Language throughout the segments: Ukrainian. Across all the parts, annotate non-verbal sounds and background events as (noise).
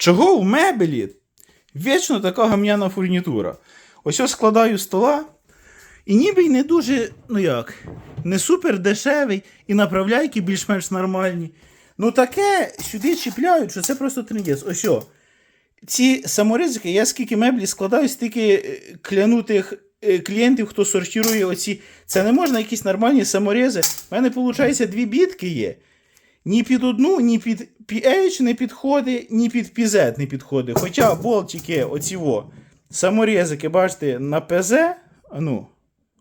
Чого в мебелі вічно така гамняна фурнітура? Ось я складаю стола, і ніби й не дуже, ну як, не супер дешевий, і направляйки більш-менш нормальні. Ну таке сюди чіпляють, що це просто трендець. Ось що. Ці саморизики, я скільки меблі складаю, стільки е, клянутих е, клієнтів, хто сортирує оці. Це не можна якісь нормальні саморези. У мене, виходить, дві бітки є. Ні під одну, ні під PH не підходить, ні під PZ не підходить. Хоча болтики, оці во, бачите, на ПЗ, ну,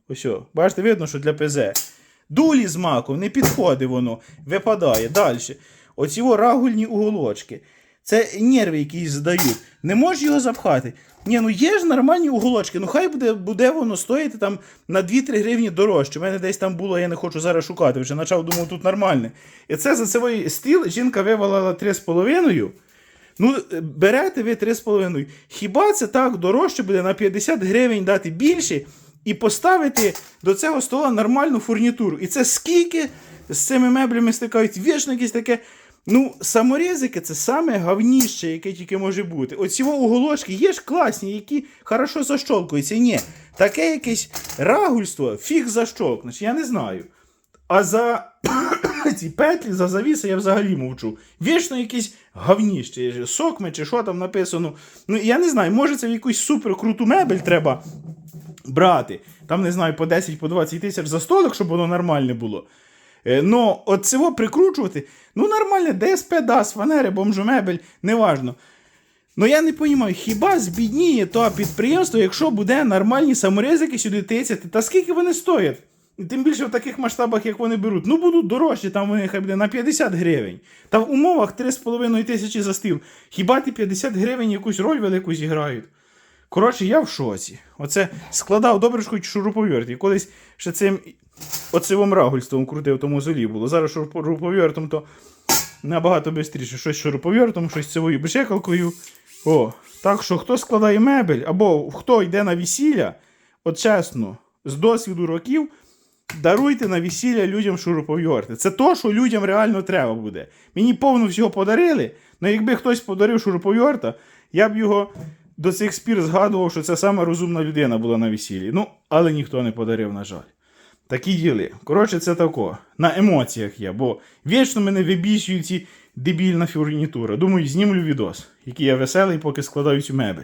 ось, бачите, видно, що для ПЗ. Дулі з маком, не підходить воно, випадає. Далі. Оці рагульні уголочки. Це нерви якісь здають. Не можеш його запхати. Ні, ну є ж нормальні уголочки. Ну хай буде, буде воно стоїти там на 2-3 гривні дорожче. У мене десь там було, я не хочу зараз шукати. Вже почав думав, тут нормальне. І це за цей стіл жінка вивалила 3,5. Ну, берете ви 3,5. Хіба це так дорожче буде на 50 гривень дати більше і поставити до цього стола нормальну фурнітуру? І це скільки з цими меблями стикають? Вічно якісь таке. Ну, саморізики це саме гавніще, яке тільки може бути. Оці во уголочки є ж класні, які хорошо защолкуються. Ні, таке якесь рагульство, фіг защолкнеш, я не знаю. А за (coughs) ці петлі, за завіси я взагалі мовчу. Вічно якісь гавніще, сокми чи що там написано. Ну, я не знаю, може це в якусь супер круту мебель треба брати. Там, не знаю, по 10 по 20 тисяч за столик, щоб воно нормальне було. Но от цього прикручувати, ну нормально, ДСП дасть, фанери, бомжомебель, неважно. Ну я не розумію, хіба збідніє то підприємство, якщо буде нормальні саморезики сюди тицяти, та скільки вони стоять? Тим більше в таких масштабах, як вони беруть. Ну будуть дорожчі, там вони хай буде на 50 гривень. Та в умовах 3,5 тисячі за стіл. Хіба ті 50 гривень якусь роль велику зіграють? Коротше, я в шоці. Оце складав добре, хоч шуруповерт. І колись ще цим оцивом рагульством крутив тому золі було. Зараз шуруповертом то набагато швидше. Щось шуруповертом, щось цивою бешекалкою. О, так що хто складає мебель, або хто йде на весілля, от чесно, з досвіду років, даруйте на весілля людям шуруповерти. Це то, що людям реально треба буде. Мені повно всього подарили, але якби хтось подарив шуруповерта, я б його до цих спір згадував, що це сама розумна людина була на весіллі. Ну, але ніхто не подарив, на жаль. Такі діли. Коротше, це тако. На емоціях я, бо вічно мене вибісюють ці дебільна фурнітура. Думаю, знімлю відос, який я веселий, поки складаю цю мебель.